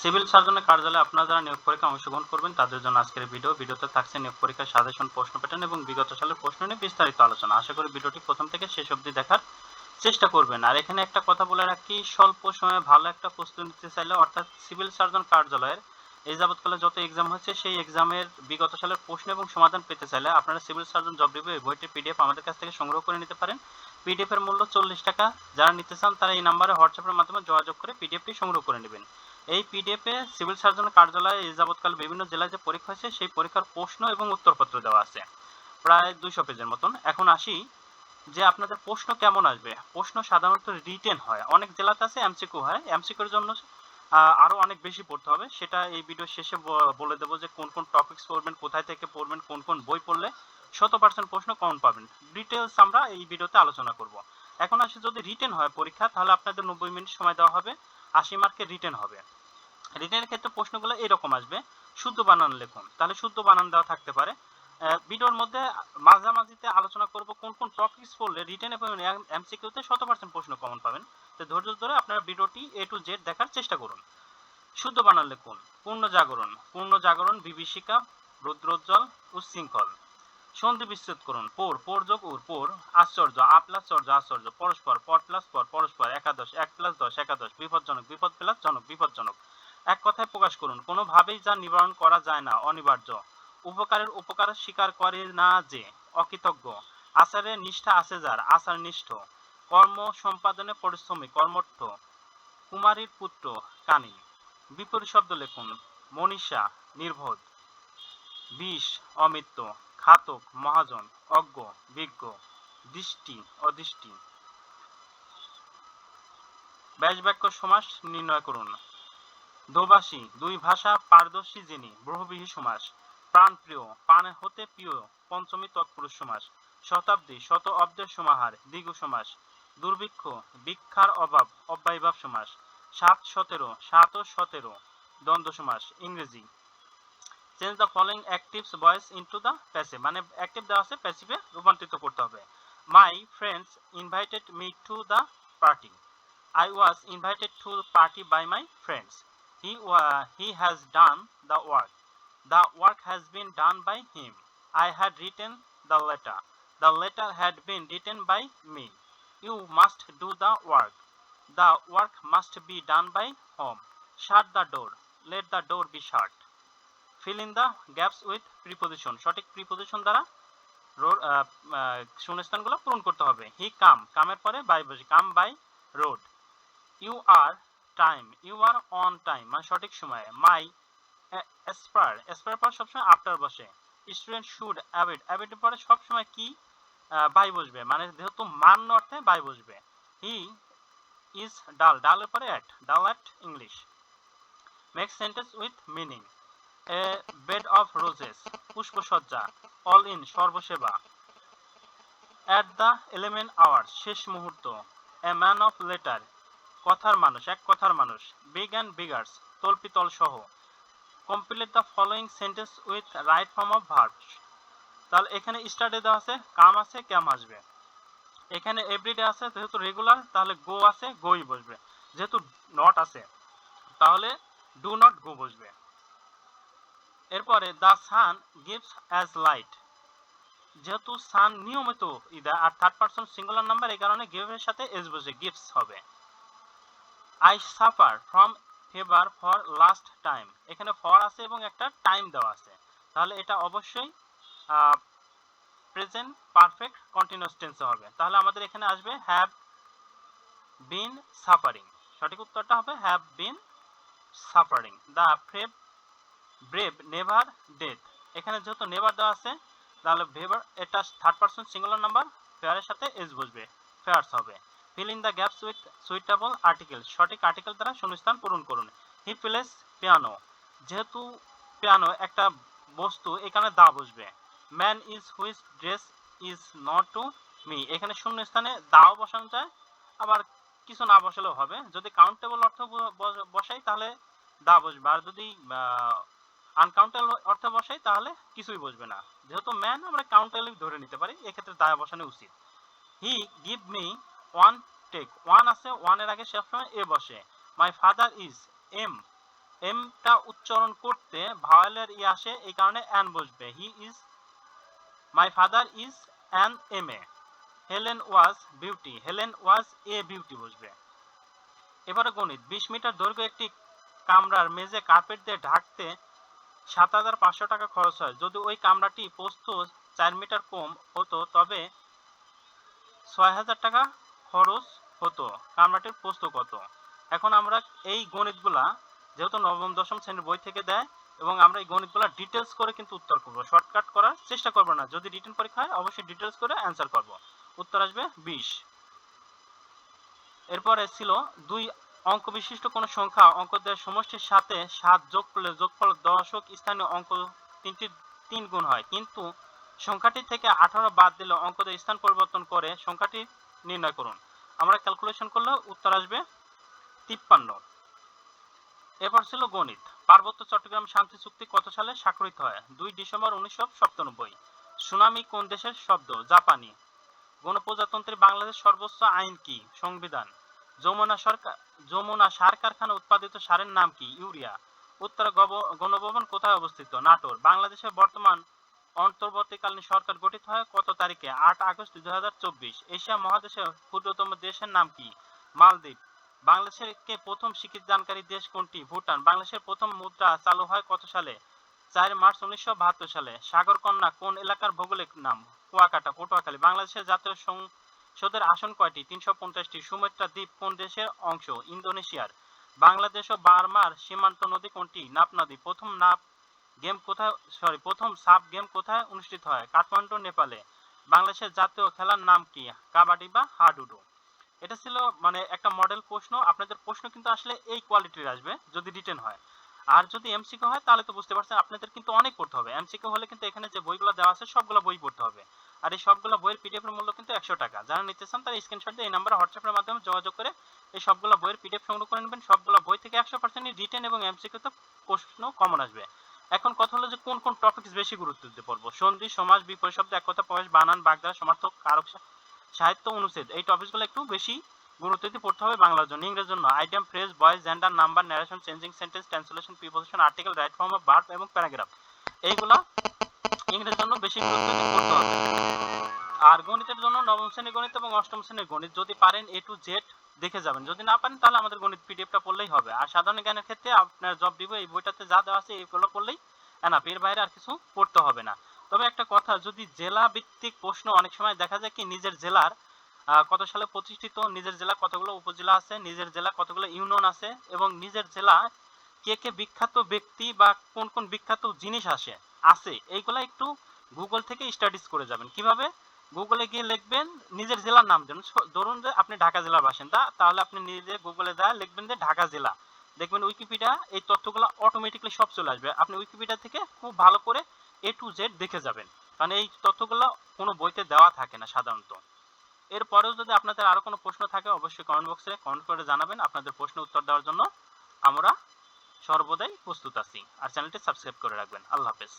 Civil সার্জনের কার্যালয়ে আপনারা যারা নিয়োগ পরীক্ষা অংশগ্রহণ করবেন, তাদের জন্য আজকের ভিডিও। ভিডিওতে থাকছে নিয়োগ পরীক্ষার সাজেশন, প্রশ্ন প্যাটার্ন এবং বিগত সালের প্রশ্ন নিয়ে বিস্তারিত আলোচনা। আশা করি ভিডিওটি প্রথম থেকে শেষ অবধি দেখার চেষ্টা করবেন। আর এখানে একটা কথা বলে রাখি, স্বল্প সময়ে ভালো একটা প্রস্তুতি নিতে চাইলে অর্থাৎ সিভিল সার্জন কার্যালয়ের এই যাবৎকালে যত এক্সাম হচ্ছে, সেই এক্সামের বিগত সালের প্রশ্ন এবং সমাধান পেতে চাইলে আপনারা সিভিল সার্জন জব রিভিউ এই বইটির পিডিএফ আমাদের কাছ থেকে সংগ্রহ করে নিতে পারেন। পিডিএফ এর মূল্য চল্লিশ টাকা। যারা নিতে চান, তারা এই নাম্বারে হোয়াটসঅ্যাপের মাধ্যমে যোগাযোগ করে পিডিএফটি সংগ্রহ করে নেবেন। এই পিডিএফে সিভিল সার্জনের কার্যালয়ে এই যাবৎকাল বিভিন্ন জেলায় যে পরীক্ষা হয়েছে সেই পরীক্ষার প্রশ্ন এবং উত্তরপত্র দেওয়া আছে। প্রায় দুইশো পেজের মতন। এখন আসি যে আপনাদের প্রশ্ন কেমন আসবে? প্রশ্ন সাধারণত রিটেন হয়। অনেক জেলাতে আছে এমসিকিউ হয়। এমসিকিউর জন্য আহ, আরও অনেক বেশি পড়তে হবে। সেটা এই ভিডিও শেষে বলে দেবো যে কোন কোন টপিকস পড়বেন কোথায় থেকে পড়বেন কোন কোন বই পড়লে শত পার্সেন্ট প্রশ্ন কমন পাবেন। ডিটেলস আমরা এই ভিডিওতে আলোচনা করব। এখন আসে যদি রিটেন হয় পরীক্ষা তাহলে আপনাদের নব্বই মিনিট সময় দেওয়া হবে। আশি মার্কের রিটেন হবে। রিটেনের ক্ষেত্রে প্রশ্নগুলো এরকম আসবে। শুদ্ধ বানান লিখুন। তাহলে শুদ্ধ বানান দেওয়া থাকতে পারে। ভিডিওর মধ্যে মাঝামাঝিতে আলোচনা করব কোন কোন টপিকস পড়লে রিটেন এবং এমসিকিউতে শত পার্সেন্ট প্রশ্ন কমন পাবেন। তো ধৈর্য ধরে আপনারা ভিডিওটি এ টু জেড দেখার চেষ্টা করুন। শুদ্ধ বানান লিখুন। পূর্ণ জাগরণ। পূর্ণ জাগরণ, বিভীষিকা, রুদ্রোজ্জ্বল উচ্ছৃঙ্খল সন্ধি বিচ্ছেদ করুন। পোর পোর যোগ, উর, পোর। আশ্চর্য, আ প্লাস চর্য, আশ্চর্য। পরস্পর, পর প্লাস পর, পরস্পর, একাদশ, এক প্লাস দশ, একাদশ। বিপদজনক বিপদ প্লাস জনক বিপদজনক এক কথায় প্রকাশ করুন, কোনোভাবেই যা নিবারণ করা যায় না, অনিবার্য। উপকারের উপকার স্বীকার করে না যে, অকৃতজ্ঞ। আচারের নিষ্ঠা আছে যার, আচার নিষ্ঠ। কর্ম সম্পাদনে পরিশ্রমী, কর্মঠ। কুমারীর পুত্র, কানী। বিপরীত শব্দ লিখুন, মনীষা, নির্বোধ। বিষ অমিত্র ঘাতক, মহাজন, অজ্ঞ, বিজ্ঞ, দৃষ্টি, অদৃষ্টি। ব্যাস বাক্য সমাস নির্ণয় করুন। দোবাসী, দুই ভাষা পারদর্শী যিনি বহুবিহী সমাস, প্রাণপ্রিয় প্রাণ হতে প্রিয়, পঞ্চমী তৎপুরুষ সমাস, শতাব্দী, শত অব্দের সমাহার, দ্বিগু সমাস, দুর্ভিক্ষ, ভিক্ষার অভাব, অব্যয়ভাব সমাস, সাত সতেরো সাত সতেরো, দ্বন্দ্ব সমাস, ইংরেজি। Change the following actives voice into the passive মানে অ্যাক্টিভ দেওয়া আছে প্যাসিভে রূপান্তরিত করতে হবে। My friends invited me to the party I was invited to party by my friends. He, wa- he has done the work. The work has been done by him. I had written the letter. The letter had been written by me. You must do the work. The work must be done by home. Shut the door. Let the door be shut. Fill in the gaps with preposition. সঠিক preposition দ্বারা শূন্যস্থানগুলো পূরণ করতে হবে হি কাম কামের পরে by বসে come by road you are time you are on time মানে সঠিক সময়ে। মাই এসপার এসপার পর সবসময় আফটার বসে। স্টুডেন্ট শুড অ্যাভয়েড অ্যাভয়েড পরে সবসময় কি? বাই বসবে। মানে যেহেতু মান অর্থে বাই বসবে। হি ইজ ডাল ডালের পরে at dull at English make sentence with meaning a bed of roses পুষ্পসজ্জা all in সর্বসেবা অ্যাট দ্য এলিমেন্ট আওয়ার শেষ মুহূর্ত এ ম্যান অফ লেটার কথার মানুষ, এক কথার মানুষ বিগ অ্যান্ড বিগার্স তল্পিতল সহ। Complete the following sentence with right form of verbs তাহলে এখানে স্টার্টে দেওয়া আছে, কাম আছে ক্যাম আসবে। এখানে এভরিডে আছে, যেহেতু রেগুলার তাহলে গো আছে গোই বসবে। যেহেতু নট আছে, তাহলে ডু নট গো বসবে। এরপরে the sun gives as light যেহেতু সান নিয়মিত ইদা আর থার্ড পারসন সিঙ্গুলার নাম্বার এই কারণে গিভের সাথে এস বসে গিফটস হবে। I suffer from fever for last time এখানে ফর আছে এবং একটা টাইম দেওয়া আছে। তাহলে এটা অবশ্যই প্রেজেন্ট পারফেক্ট কন্টিনিউয়াস টেন্সে হবে। তাহলে আমাদের এখানে আসবে হ্যাভ বিন সাফারিং সঠিক উত্তরটা হবে have been suffering the brave brave never death এখানে যেহেতু নেভার দেওয়া আছে, তাহলে ভেভার এটা থার্ড পারসন সিঙ্গুলার নাম্বার ফেয়ারের সাথে এস বসবে। ফেয়ার্স হবে। Fill in the gaps with suitable article সঠিক আর্টিকেল দ্বারা শূন্যস্থান পূরণ করুন। হি প্লেস পিয়ানো যেহেতু পিয়ানো একটা বস্তু, এখানে দা বসবে। Man is which dress is not to me এখানে শূন্য স্থানে দাও বসানো যায়, আবার কিছু না বসালেও হবে। যদি কাউন্টেবল অর্থ বসাই, তাহলে দা বসবে। আর যদি আনকাউন্টেবল অর্থে বসাই, তাহলে কিছুই বসবে না। যেহেতু ম্যান আমরা কাউন্টেবল ধরে নিতে পারি, এক্ষেত্রে দায় বসানো উচিত। He give me one take one আছে ওয়ানের আগে সবসময় এ বসে। মাই ফাদার ইজ এম এমটা উচ্চারণ করতে ভাওয়েলের ই আসে, এই কারণে অ্যান বসবে। He is my father is an M A Helen was beauty Helen was a beauty বসবে। এবারে গণিত। বিশ মিটার দৈর্ঘ্য একটি কামরার মেঝে কার্পেট দিয়ে ঢাকতে সাত হাজার পাঁচশো টাকা খরচ হয়। যদি ওই কামরাটি পোস্ত চার মিটার কম হতো, তবে ছয় হাজার টাকা খরচ হতো। কামরাটির পোস্ত কত? এখন আমরা এই গণিতগুলা যেহেতু নবম, দশম শ্রেণির বই থেকে দেয় এবং আমরা এই গণিতগুলা ডিটেলস করে কিন্তু উত্তর করব। শর্টকাট করার চেষ্টা করব না। যদি রিটেন পরীক্ষা হয়, অবশ্যই ডিটেলস করে অ্যান্সার করব। উত্তর আসবে বিশ। এরপরে ছিল দুই অঙ্ক বিশিষ্ট কোন সংখ্যা। অঙ্কদের সমষ্টির সাথে সাত যোগ করলে যোগফল দশক স্থানীয় অঙ্ক তিনটি তিন গুণ হয়। কিন্তু সংখ্যাটি থেকে আঠারো বাদ দিলে অঙ্কদের স্থান পরিবর্তন করে সংখ্যাটি নির্ণয় করুন। আমরা ক্যালকুলেশন করলে উত্তর আসবে তিপ্পান্ন। এরপর ছিল গণিত। পার্বত্য চট্টগ্রাম শান্তি চুক্তি কত সালে স্বাক্ষরিত হয়? দুই ডিসেম্বর উনিশশো সাতানব্বই সুনামি কোন দেশের শব্দ? জাপানি। গণপ্রজাতন্ত্রী বাংলাদেশ সর্বোচ্চ আইন কি? সংবিধান। যমুনা সরকার যমুনা সার কারখানা উৎপাদিত সারের নাম কি? ইউরিয়া। উত্তর গণভবন কোথায় অবস্থিত? নাটোর। বাংলাদেশের বর্তমান অন্তর্বর্তীকালীন সরকার গঠিত হয় কত তারিখে? আট আগস্ট দুই হাজার চব্বিশ। এশিয়া মহাদেশের ক্ষুদ্রতম দেশের নাম কি? মালদ্বীপ। প্রথম স্বীকৃতিদানকারী দেশ কোনটি? ভুটান। বাংলাদেশের প্রথম মুদ্রা চালু হয় কত সালে? চার মার্চ উনিশশো বাহাত্তর সালে। সাগরকন্যা কোন এলাকার ভৌগোলিক নাম? কুয়াকাটা, পটুয়াখালী। বাংলাদেশের জাতীয় সংসদের আসন কয়টি? তিনশো পঞ্চাশটি। সুমাত্রা দ্বীপ কোন দেশের অংশ? ইন্দোনেশিয়ার। বাংলাদেশ ও বার্মার সীমান্ত নদী কোনটি? নাপ নদী। প্রথম নাপ গেম কোথায় সরি প্রথম সাব গেম কোথায় অনুষ্ঠিত হয়? কাঠমান্ডু, নেপালে। বাংলাদেশের জাতীয় খেলার নাম কি? কাবাডি বা হাডুডু। এটা ছিল মানে একটা মডেল প্রশ্ন। আপনাদের প্রশ্ন কিন্তু আসলে এই কোয়ালিটির আসবে, যদি রিটেন হয়। আর যদি এমসিকিউ হয়, তাহলে তো বুঝতে পারছেন, আপনাদের কিন্তু অনেক পড়তে হবে। এমসিকিউ হলে কিন্তু এখানে যে বইগুলো দেওয়া আছে, সবগুলো বই পড়তে হবে। আর এই সবগুলো বইয়ের পিডিএফ এর মূল্য কিন্তু একশো টাকা। যারা নিতে চান, তারা স্ক্রিনশট দিয়ে এই নাম্বারে হোয়াটসঅ্যাপের মাধ্যমে যোগাযোগ করে এই সবগুলো বইয়ের পিডিএফ সংগ্রহ করে নেবেন। সবগুলো বই থেকে একশো পার্সেন্ট রিটেন এবং এমসিকিউ তে প্রশ্ন কমন আসবে। এখন কথা হলো যে কোন কোন টপিকস বেশি গুরুত্ব দিতে পারব সন্ধি, সমাজ, বিপরীত শব্দ এক কথা প্রকাশ, বানান বাগদা সমার্থক, কারক, সাহিত্য, অনুচ্ছেদ, এই টপিকসগুলো একটু বেশি গুরুত্ব দিয়ে পড়তে হবে বাংলার জন্য ইংরেজির জন্য। Item phrase voice gender number narration changing sentence translation preposition article right form of verb এবং প্যারাগ্রাফ এইগুলা ইংরেজির জন্য বেশি গুরুত্ব দিয়ে পড়তে হবে। আর গণিতের জন্য নবম শ্রেণি গণিত এবং অষ্টম শ্রেণির গণিত। যদি পারেন এ টু জেড দেখে যাবেন। যদি না পারেন, তাহলে আমাদের গণিত পিডিএফটা পড়লেই হবে। আর সাধারণ জ্ঞানের ক্ষেত্রে আপনার জব দিব, এই বইটাতে যা দেওয়া আছে এইগুলো পড়লেই এনাফ এর বাইরে আর কিছু পড়তে হবে না। তবে একটা কথা, যদি জেলা ভিত্তিক প্রশ্ন অনেক সময় দেখা যায় কি, নিজের জেলার কত সালে প্রতিষ্ঠিত, নিজের জেলা কতগুলো উপজেলা আছে, নিজের জেলা কতগুলো ইউনিয়ন আছে, এবং নিজের জেলা কে কে বিখ্যাত ব্যক্তি বা কোন কোন বিখ্যাত জিনিস আসে, আছে, এইগুলা একটু গুগল থেকে স্টাডিজ করে যাবেন। কীভাবে? গুগলে গিয়ে লিখবেন নিজের জেলার নাম। দেন ধরুন যে আপনি ঢাকা জেলার বাসিন্দা, তাহলে আপনি নিজে গুগলে যা লিখবেন যে ঢাকা জেলা। দেখবেন উইকিপিডিয়া এই তথ্যগুলো অটোমেটিকলি সব চলে আসবে। আপনি উইকিপিডিয়া থেকে খুব ভালো করে এ টু জেড দেখে যাবেন। কারণ এই তথ্যগুলো কোনো বইতে দেওয়া থাকে না সাধারণত। এরপরেও যদি আপনাদের আরও কোনো প্রশ্ন থাকে, অবশ্যই কমেন্ট বক্সে কমেন্ট করে জানাবেন আপনাদের প্রশ্ন উত্তর দেওয়ার জন্য। আমরা সর্বদাই প্রস্তুত আছি। আর চ্যানেলটি সাবস্ক্রাইব করে রাখবেন। আল্লাহ হাফেজ।